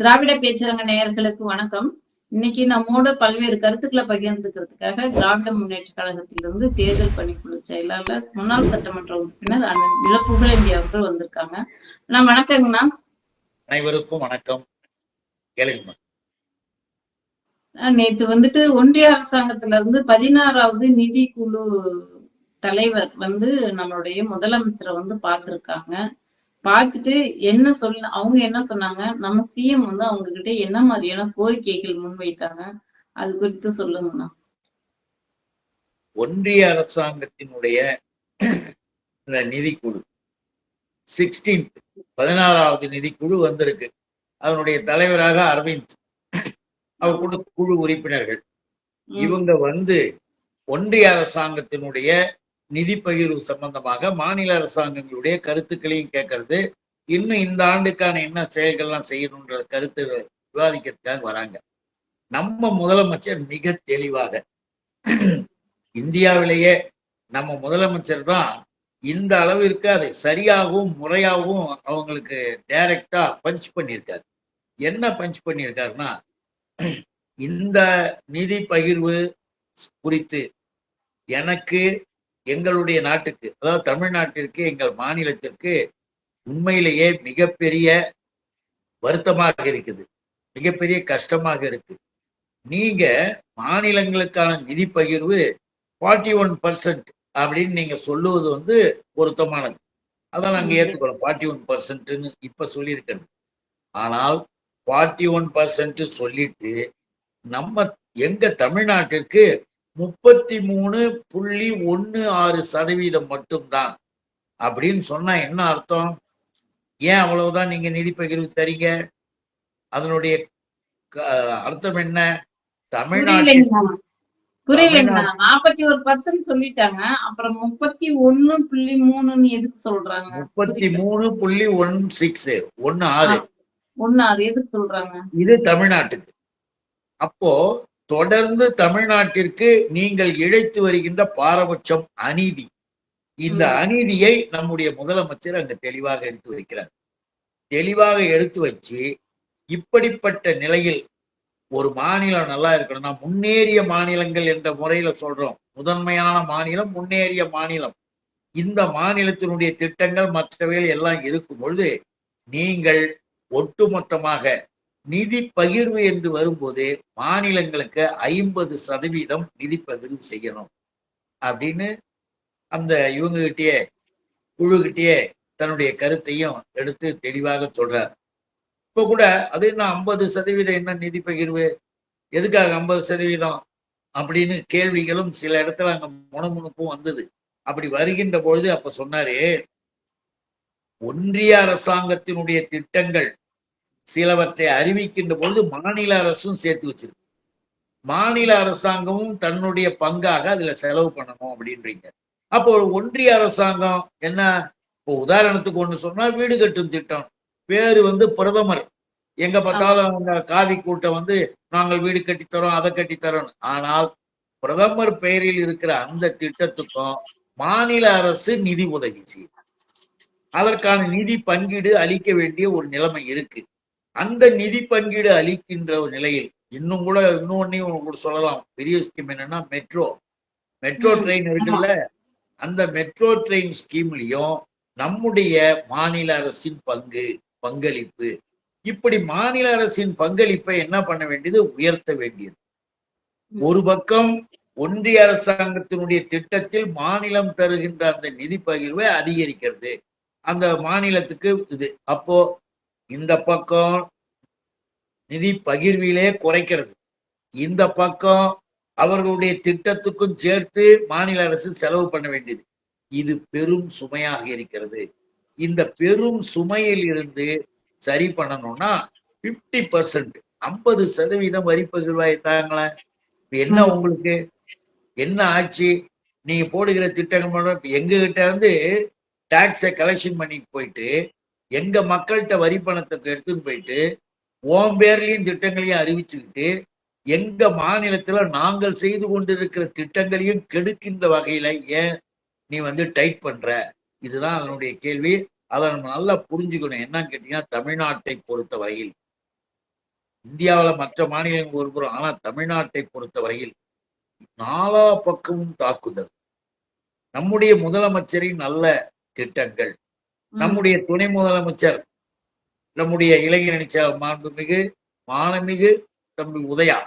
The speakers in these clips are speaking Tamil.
திராவிட பேச்சரங்க நேயர்களுக்கு வணக்கம். இன்னைக்கு நம்மோட பல்வேறு கருத்துக்களை பகிர்ந்துக்கிறதுக்காக திராவிட முன்னேற்ற கழகத்திலிருந்து தேர்தல் பணிக்குழு செயலாளர் முன்னாள் சட்டமன்ற உறுப்பினர் அண்ணன் இளப்புகழேந்தி அவர்கள் வந்திருக்காங்க. நான் வணக்கங்கண்ணா. அனைவருக்கும் வணக்கம். நேத்து வந்துட்டு ஒன்றிய அரசாங்கத்துல இருந்து பதினாறாவது நிதி குழு தலைவர் வந்து நம்மளுடைய முதலமைச்சரை வந்து பார்த்திருக்காங்க. பார்த்துட்டு என்ன சொல்ல அவங்க என்ன சொன்னாங்க? நம்ம சிஎம் வந்து அவங்க கிட்ட என்ன மாதிரியான கோரிக்கைகள் முன்வைத்தாங்க? அது குறித்து சொல்லுங்கண்ணா. ஒன்றிய அரசாங்கத்தினுடைய இந்த நிதிக்குழு சிக்ஸ்டீன்த் பதினாறாவது நிதிக்குழு வந்திருக்கு. அதனுடைய தலைவராக அரவிந்த் அவர் கூட குழு உறுப்பினர்கள். இவங்க வந்து ஒன்றிய அரசாங்கத்தினுடைய நிதி பகிர்வு சம்பந்தமாக மாநில அரசாங்கங்களுடைய கருத்துக்களையும் கேட்கறது. இன்னும் இந்த ஆண்டுக்கான என்ன செயல்கள்லாம் செய்யணுன்ற கருத்து விவாதிக்கிறதுக்காக வராங்க. நம்ம முதலமைச்சர் மிக தெளிவாக இந்தியாவிலேயே நம்ம முதலமைச்சர் தான் இந்த அளவிற்கு அதை சரியாகவும் முறையாகவும் அவங்களுக்கு டைரக்டா பஞ்ச் பண்ணியிருக்காரு. என்ன பஞ்ச் பண்ணியிருக்காருன்னா இந்த நிதி பகிர்வு குறித்து எனக்கு எங்களுடைய நாட்டுக்கு அதாவது தமிழ்நாட்டிற்கு எங்கள் மாநிலத்திற்கு உண்மையிலேயே மிகப்பெரிய வருத்தமாக இருக்குது. மிகப்பெரிய கஷ்டமாக இருக்கு. நீங்க மாநிலங்களுக்கான நிதி பகிர்வு ஃபார்ட்டி ஒன் பர்சன்ட் அப்படின்னு நீங்க சொல்லுவது வந்து பொருத்தமானது. அதான் நாங்க ஏத்துக்கிறோம் ஃபார்ட்டி ஒன் பர்சன்ட்னு இப்ப சொல்லியிருக்கேன். ஆனால் ஃபார்ட்டி ஒன் பர்சன்ட் சொல்லிட்டு நம்ம எங்க தமிழ்நாட்டிற்கு முப்பத்தி மூணு புள்ளி ஒன்னு ஆறு சதவீதம் மட்டும்தான். அப்படின்னு சொன்னா என்ன அர்த்தம்? ஏன் அவ்வளவுதான் நீங்க நிதி பகிர்வு தரீங்க? அதனுடைய அர்த்தம் என்ன? தமிழ்நாட்டில் புரியலைங்கண்ணா புரியலைங்கண்ணா நாற்பத்தி ஒரு பர்சன்ட் சொல்லிட்டாங்க. அப்புறம் முப்பத்தி ஒண்ணு புள்ளி மூணுன்னு எதுக்கு சொல்றாங்க? முப்பத்தி மூணு புள்ளி ஒன் சிக்ஸ் ஒன்னு ஆறு. ஒண்ணு அது எதுக்கு சொல்றாங்க? இது தமிழ்நாட்டுக்கு. அப்போ தொடர்ந்து தமிழ்நாட்டிற்கு நீங்கள் இழைத்து வருகின்ற பாரபட்சம் அநீதி. இந்த. அநீதியை நம்முடைய முதலமைச்சர் அங்க தெளிவாக எடுத்து வைக்கிறார். தெளிவாக எடுத்து வச்சு இப்படிப்பட்ட நிலையில் ஒரு மாநிலம் நல்லா இருக்கணும்னா முன்னேறிய மாநிலங்கள் என்ற முறையில சொல்றோம். முதன்மையான மாநிலம் முன்னேறிய மாநிலம். இந்த மாநிலத்தினுடைய திட்டங்கள் மற்றவைகள் எல்லாம் இருக்கும் பொழுது நீங்கள் ஒட்டுமொத்தமாக நிதி பகிர்வு என்று வரும்போது மாநிலங்களுக்கு ஐம்பது சதவீதம் நிதி பகிர்வு செய்யணும். அப்படின்னு அந்த இவங்க கிட்டயே குழுகிட்டயே தன்னுடைய கருத்தையும் எடுத்து தெளிவாக சொல்றார். இப்ப கூட அது என்ன ஐம்பது சதவீதம் என்ன நிதி பகிர்வு? எதுக்காக ஐம்பது சதவீதம்? அப்படின்னு கேள்விகளும் சில இடத்துல அங்க முணுமுணுப்பும் வந்தது. அப்படி வருகின்ற பொழுது அப்ப சொன்னாரு ஒன்றிய அரசாங்கத்தினுடைய திட்டங்கள் சிலவற்றை அறிவிக்கின்ற பொழுது மாநில அரசும் சேர்த்து வச்சிருக்கு. மாநில அரசாங்கமும் தன்னுடைய பங்காக அதுல செலவு பண்ணணும் அப்படின்றீங்க. அப்போ ஒரு ஒன்றிய அரசாங்கம் என்ன? இப்போ உதாரணத்துக்கு ஒண்ணு சொன்னா வீடு கட்டும் திட்டம். பேரு வந்து பிரதமர். எங்க பார்த்தாலும் அந்த காவி கூட்டம் வந்து நாங்கள் வீடு கட்டித்தரோம் அதை கட்டித்தரோம் ஆனால் பிரதமர் பெயரில் இருக்கிற அந்த திட்டத்துக்கும் மாநில அரசு நிதி உதவி செய்யும். அதற்கான நிதி பங்கீடு அளிக்க வேண்டிய ஒரு நிலைமை இருக்கு. அந்த நிதி பங்கீடு அளிக்கின்ற ஒரு நிலையில் இன்னும் கூட இன்னொன்னையும் உங்களுக்கு சொல்லலாம். பெரிய ஸ்கீம் என்னன்னா மெட்ரோ மெட்ரோ ட்ரெயின் இருக்குல்ல? அந்த மெட்ரோ ட்ரெயின் ஸ்கீம்லயும் நம்முடைய மாநில அரசின் பங்கு பங்களிப்பு. இப்படி மாநில அரசின் பங்களிப்பை என்ன பண்ண வேண்டியது? உயர்த்த வேண்டியது. ஒரு பக்கம் ஒன்றிய அரசாங்கத்தினுடைய திட்டத்தில் மாநிலம் தருகின்ற அந்த நிதி பகிர்வை அதிகரிக்கிறது. அந்த மாநிலத்துக்கு இது. அப்போ இந்த பக்கம் நிதி பகிர்விலே குறைக்கிறது. இந்த பக்கம் அவர்களுடைய திட்டத்துக்கும் சேர்த்து மாநில அரசு செலவு பண்ண வேண்டியது. இது பெரும் சுமையாக இருக்கிறது. இந்த பெரும் சுமையில் இருந்து சரி பண்ணணும்னா பிப்டி பர்சன்ட் ஐம்பது சதவீதம் வரி பகிர்வாய் தாங்களேன் இப்ப என்ன. உங்களுக்கு? என்ன ஆச்சு? நீங்க போடுகிற திட்டங்கள் எங்க கிட்ட வந்து டாக்ஸை கலெக்ஷன் பண்ணிட்டு போயிட்டு எங்க மக்கள்கிட்ட வரி பணத்தை எடுத்துட்டு போயிட்டு ஓம் பேர்லயும் திட்டங்களையும் அறிவிச்சுக்கிட்டு எங்க மாநிலத்துல நாங்கள் செய்து கொண்டிருக்கிற திட்டங்களையும் கெடுக்கின்ற வகையில ஏன் நீ வந்து டைட் பண்ற? இதுதான் அதனுடைய கேள்வி. அதை நம்ம நல்லா புரிஞ்சுக்கணும். என்னன்னு கேட்டீங்கன்னா தமிழ்நாட்டை பொறுத்த வரையில். இந்தியாவில் மற்ற மாநிலங்கள் ஒருபுறம் ஆனால் ஆனா தமிழ்நாட்டை பொறுத்தவரையில் நாலா பக்கமும் தாக்குதல். நம்முடைய முதலமைச்சரின் நல்ல திட்டங்கள். நம்முடைய துணை முதலமைச்சர் நம்முடைய இளைஞர் மாண்புமிகு மானமிகு தம்பி உதயா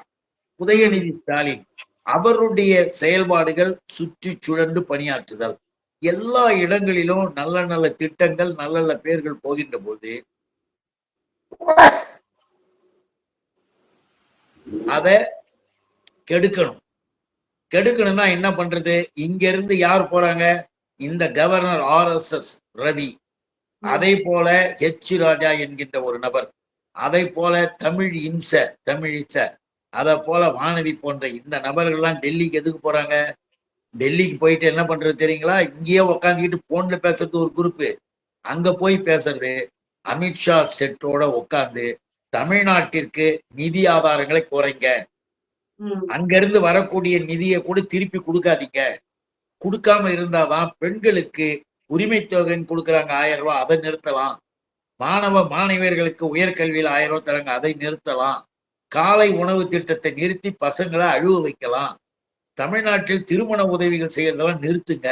உதயநிதி ஸ்டாலின் அவருடைய செயல்பாடுகள் சுற்றி சுழன்று பணியாற்றுதல். எல்லா இடங்களிலும் நல்ல நல்ல திட்டங்கள் நல்ல நல்ல பேர்கள் போகின்ற போது அத கெடுக்கணும். கெடுக்கணும்னா என்ன பண்றது? இங்க இருந்து யார் போறாங்க? இந்த governor R S S Ravi. அதை போல ஹெச் ராஜா என்கின்ற ஒரு நபர் அதை போல தமிழ் இம்ச தமிழ் இச அதை போல வானதி போன்ற இந்த நபர்கள்லாம் டெல்லிக்கு எதுக்கு போறாங்க? டெல்லிக்கு போயிட்டு என்ன பண்றது தெரியுங்களா? இங்கேயே உக்காந்துக்கிட்டு போன்ல பேசுறது ஒரு குரூப் அங்க போய் பேசுறது அமித்ஷா செட்டோட உட்கார்ந்து தமிழ்நாட்டிற்கு நிதி ஆதாரங்களை குறைங்க. அங்க இருந்து வரக்கூடிய நிதியை கூட திருப்பி கொடுக்காதீங்க. கொடுக்காம இருந்தாதான் பெண்களுக்கு உரிமை தொகைன்னு கொடுக்குறாங்க ஆயிரம் ரூபாய் அதை நிறுத்தலாம். மாணவ மாணவியர்களுக்கு உயர்கல்வியில் ஆயிரம் ரூபாய் தராங்க அதை நிறுத்தலாம். காலை உணவு திட்டத்தை நிறுத்தி பசங்களை அழுவ வைக்கலாம். தமிழ்நாட்டில் திருமண உதவிகள் செய்யறதெல்லாம் நிறுத்துங்க.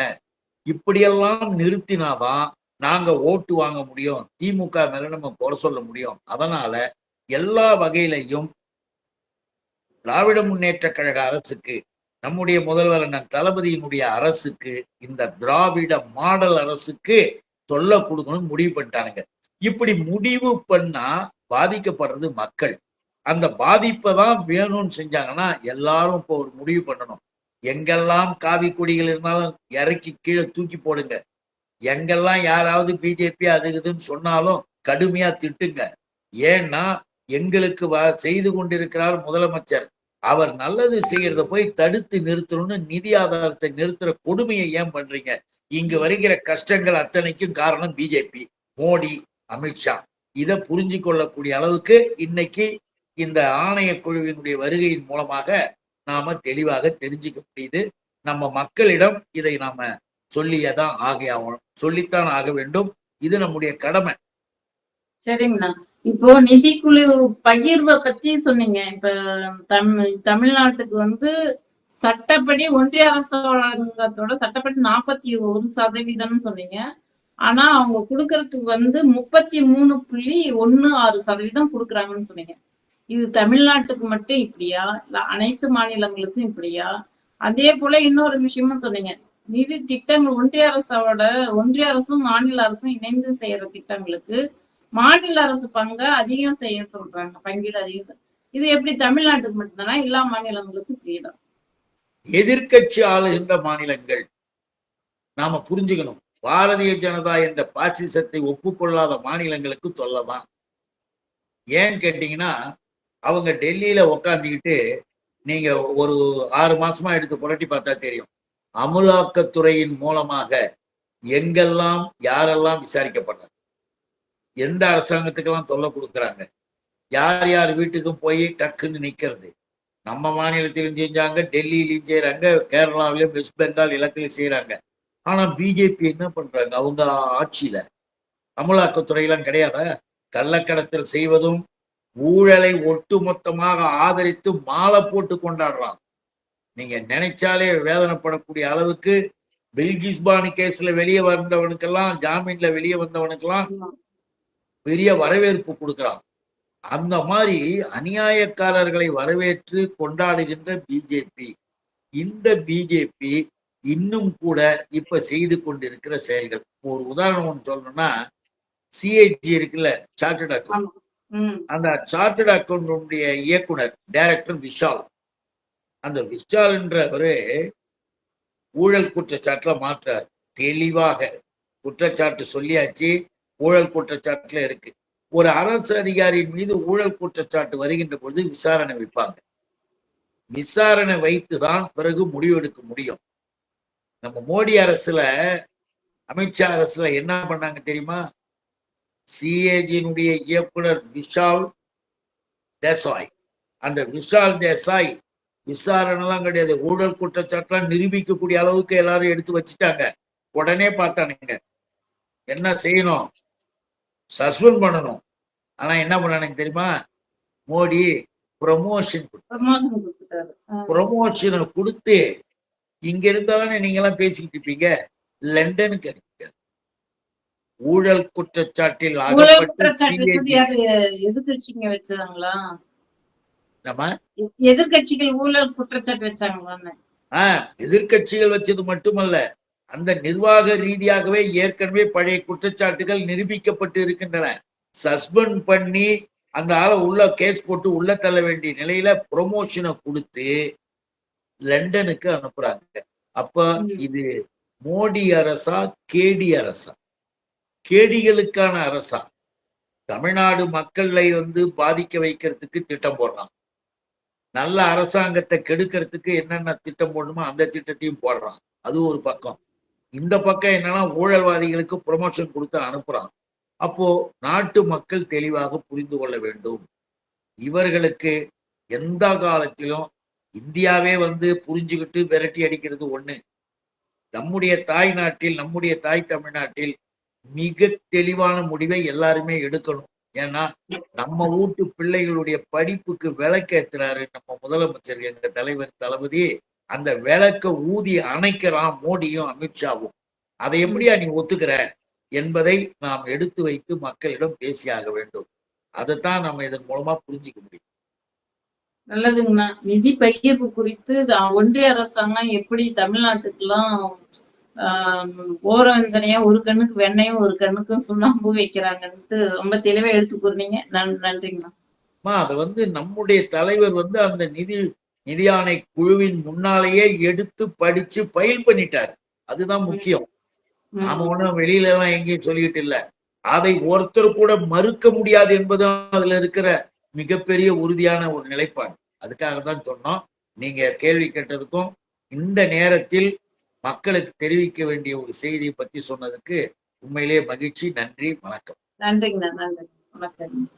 இப்படியெல்லாம் நிறுத்தினாதான் நாங்க ஓட்டு வாங்க முடியும் திமுக மேல நம்ம குறை சொல்ல முடியும். அதனால எல்லா வகையிலையும் திராவிட முன்னேற்ற கழக அரசுக்கு நம்முடைய முதல்வர் அண்ணன் தளபதியினுடைய அரசுக்கு இந்த திராவிட மாடல் அரசுக்கு தொல்லை கொடுக்கணும்னு முடிவு பண்ணிட்டானுங்க. இப்படி முடிவு பண்ணா பாதிக்கப்படுறது மக்கள். அந்த பாதிப்பை தான் வேணும்னு செஞ்சாங்கன்னா எல்லாரும் இப்போ ஒரு முடிவு பண்ணணும். எங்கெல்லாம் காவி கொடிகள் இருந்தாலும் இறக்கி கீழே தூக்கி போடுங்க. எங்கெல்லாம் யாராவது பிஜேபி அது இதுன்னு சொன்னாலும் கடுமையா திட்டுங்க. ஏன்னா எங்களுக்கு வ- செய்து கொண்டிருக்கிறார் முதலமைச்சர். அவர் நல்லது செய்யறத போய் தடுத்து நிறுத்தணும்னு நிதி ஆதாரத்தை நிறுத்துற கொடுமையை ஏன் பண்றீங்க? இங்கு வருகிற கஷ்டங்கள் அத்தனைக்கும் காரணம் பிஜேபி மோடி அமித்ஷா. இதை புரிஞ்சு கொள்ளக்கூடிய அளவுக்கு இன்னைக்கு இந்த ஆணைய குழுவினுடைய வருகையின் மூலமாக நாம தெளிவாக தெரிஞ்சுக்க முடியுது. நம்ம மக்களிடம் இதை நாம சொல்லியதான் ஆகி ஆகணும். சொல்லித்தான் ஆக வேண்டும். இது நம்முடைய கடமை. சரிங்கண்ணா. இப்போ நிதிக்குழு பகிர்வை பத்தி சொன்னீங்க. இப்ப தமிழ் தமிழ்நாட்டுக்கு வந்து சட்டப்படி ஒன்றிய அரசாங்கத்தோட சட்டப்படி நாற்பத்தி ஒரு சதவீதம்னு சொன்னீங்க. ஆனா அவங்க கொடுக்கறதுக்கு வந்து முப்பத்தி மூணு புள்ளி ஒன்னு ஆறு சதவீதம் கொடுக்குறாங்கன்னு சொன்னீங்க. இது தமிழ்நாட்டுக்கு மட்டும் இப்படியா? இல்ல அனைத்து மாநிலங்களுக்கும் இப்படியா? அதே போல இன்னொரு விஷயமும் சொன்னீங்க. நிதி திட்டங்கள் ஒன்றிய அரசோட ஒன்றிய அரசும் மாநில அரசும் இணைந்து செய்யற திட்டங்களுக்கு மாநில அரசு பங்க அதிகம் செய்ய சொல்றாங்க பங்கீடு அதிகம். இது எப்படி தமிழ்நாட்டுக்கு மட்டும்தானா? எல்லா மாநிலங்களுக்கும் இப்படிதான் எதிர்க்கட்சி ஆளுகின்ற மாநிலங்கள் நாம புரிஞ்சுக்கணும். பாரதிய ஜனதா என்ற பாசிசத்தை ஒப்புக்கொள்ளாத மாநிலங்களுக்கு தொல்லதான். ஏன்னு கேட்டீங்கன்னா அவங்க டெல்லியில உக்காந்துக்கிட்டு நீங்க ஒரு ஆறு மாசமா எடுத்து புரட்டி பார்த்தா தெரியும். அமுலாக்கத்துறையின் மூலமாக எங்கெல்லாம் யாரெல்லாம் விசாரிக்கப்படுறாங்க எந்த அரசாங்கத்துக்கெல்லாம் தொல்லை கொடுக்குறாங்க? யார் யார் வீட்டுக்கும் போய் டக்குன்னு நிக்கிறது? நம்ம மாநிலத்திலும் செஞ்சாங்க டெல்லியிலையும் செய்யறாங்க கேரளாவிலும் வெஸ்ட் பெங்கால் இடத்துலயும் செய்யறாங்க ஆனா பிஜேபி என்ன பண்றாங்க? அவங்க ஆட்சியில அமலாக்கத்துறையெல்லாம் கிடையாதா? கள்ளக்கடத்தல் செய்வதும் ஊழலை ஒட்டுமொத்தமாக ஆதரித்து மாலை போட்டு கொண்டாடுறான். நீங்க நினைச்சாலே வேதனைப்படக்கூடிய அளவுக்கு பில்கிஸ்பானி கேஸ்ல வெளியே வந்தவனுக்கெல்லாம் ஜாமீன்ல வெளியே வந்தவனுக்கெல்லாம் பெரிய வரவேற்பு கொடுக்கிறான். அந்த மாதிரி அநியாயக்காரர்களை வரவேற்று கொண்டாடுகின்ற பிஜேபி இந்த பிஜேபி இன்னும் கூட இப்ப செய்து கொண்டிருக்கிற செயல்கள். ஒரு உதாரணம் ஒன்று சொல்லணும்னா சிஏஜி இருக்குல்ல சார்ட்டர்ட் அக்கௌண்ட் அந்த சார்ட்டர்ட் அக்கௌண்ட் இயக்குனர் டைரக்டர் விஷால் அந்த விஷால் என்றவரு ஊழல் குற்றச்சாட்டுல மாற்றார். தெளிவாக குற்றச்சாட்டு சொல்லியாச்சு ஊழல் குற்றச்சாட்டுல இருக்கு. ஒரு அரசு அதிகாரியின் மீது ஊழல் குற்றச்சாட்டு வருகின்ற பொழுது விசாரணை வைப்பாங்க. விசாரணை வைத்துதான் பிறகு முடிவெடுக்க முடியும். நம்ம மோடி அரசுல அமித்ஷா அரசுல என்ன பண்ணாங்க தெரியுமா? சிஏஜியினுடைய இயக்குனர் விஷால் தேசாய். அந்த விஷால் தேசாய் விசாரணைலாம் கிடையாது. ஊழல் குற்றச்சாட்டுலாம் நிரூபிக்கக்கூடிய அளவுக்கு எல்லாரும் எடுத்து வச்சுட்டாங்க. உடனே பார்த்தானுங்க. என்ன செய்யணும்? சஸ்பெண்ட் பண்ணணும். ஆனா என்ன பண்ணானுங்க தெரியுமா? மோடி ப்ரமோஷன் ப்ரமோஷன் கொடுத்து இங்க இருந்தாதானே நீங்க எல்லாம் பேசிக்கிட்டு இருப்பீங்க? லண்டனுக்கு அனுப்பிட்டார் ஊழல் குற்றச்சாட்டில் எதிர்கட்சிங்க வச்சாங்களா? நம்ம எ- எதிர்க்கட்சிகள் ஊழல் குற்றச்சாட்டு வச்சாங்களான்னு. ஆஹ் எதிர்க்கட்சிகள் வச்சது மட்டுமல்ல. அந்த நிர்வாக ரீதியாகவே ஏற்கனவே பழைய குற்றச்சாட்டுகள் நிரூபிக்கப்பட்டு இருக்கின்றன. சஸ்பெண்ட் பண்ணி அந்த ஆளை உள்ள கேஸ் போட்டு உள்ள தள்ள வேண்டிய நிலையில ப்ரொமோஷனை கொடுத்து லண்டனுக்கு அனுப்புறாங்க. அப்ப. இது மோடி அரசா கேடி அரசா? கேடிகளுக்கான அரசா? தமிழ்நாடு மக்களை வந்து பாதிக்க வைக்கிறதுக்கு திட்டம் போடுறான் நல்ல அரசாங்கத்தை கெடுக்கிறதுக்கு என்னென்ன திட்டம் போடணுமோ அந்த திட்டத்தையும் போடுறான் அது ஒரு பக்கம். இந்த பக்கம் என்னன்னா ஊழல்வாதிகளுக்கு ப்ரொமோஷன் கொடுத்து அனுப்புறான் அப்போ நாட்டு மக்கள் தெளிவாக புரிந்து கொள்ள வேண்டும். இவர்களுக்கு எந்த காலத்திலும் இந்தியாவே வந்து புரிஞ்சுக்கிட்டு விரட்டி அடிக்கிறது ஒண்ணு. நம்முடைய தாய் நாட்டில் நம்முடைய தாய் தமிழ்நாட்டில் மிக தெளிவான முடிவை எல்லாருமே எடுக்கணும். ஏன்னா நம்ம வீட்டு பிள்ளைகளுடைய படிப்புக்கு விளக்கேத்துறாரு நம்ம முதலமைச்சர் எங்க தலைவர் தளபதி. அந்த விளக்க ஊதி அணைக்கிறான் மோடியும் அமித்ஷாவும் அதை எப்படியா நீ ஒத்துக்கிற? என்பதை நாம் எடுத்து வைத்து மக்களிடம் பேசியாக வேண்டும். அதைத்தான் நம்ம இதன் மூலமா புரிஞ்சுக்க முடியும். நல்லதுங்கண்ணா. நிதி பகிர்வு குறித்து ஒன்றிய அரசாங்கம் எப்படி தமிழ்நாட்டுக்கெல்லாம் ஆஹ், ஓரவஞ்சனையா ஒரு கண்ணுக்கு வெண்ணையும் ஒரு கண்ணுக்கும் சுண்ணாம்பு வைக்கிறாங்கன்ட்டு ரொம்ப தெளிவா எடுத்து கூறினீங்க. நன் நன்றிங்கண்ணா. அதை வந்து நம்முடைய தலைவர் வந்து அந்த நிதி நிதி ஆணை குழுவின் முன்னாலேயே எடுத்து படிச்சு ஃபைல் பண்ணிட்டாரு. அதுதான் முக்கியம். நாம ஒண்ணும் வெளியில எல்லாம் எங்கேயும் சொல்லிட்டு இல்ல. அதை ஒருத்தர் கூட மறுக்க முடியாது என்பதும் அதுல இருக்கிற மிகப்பெரிய உறுதியான ஒரு நிலைப்பாடு. அதுக்காக தான் சொன்னோம். நீங்க கேள்வி கேட்டதுக்கும் இந்த நேரத்தில் மக்களுக்கு தெரிவிக்க வேண்டிய ஒரு செய்தியை பத்தி சொன்னதுக்கு உண்மையிலேயே மகிழ்ச்சி நன்றி வணக்கம். நன்றிங்கண்ணா நன்றி. வணக்கம்.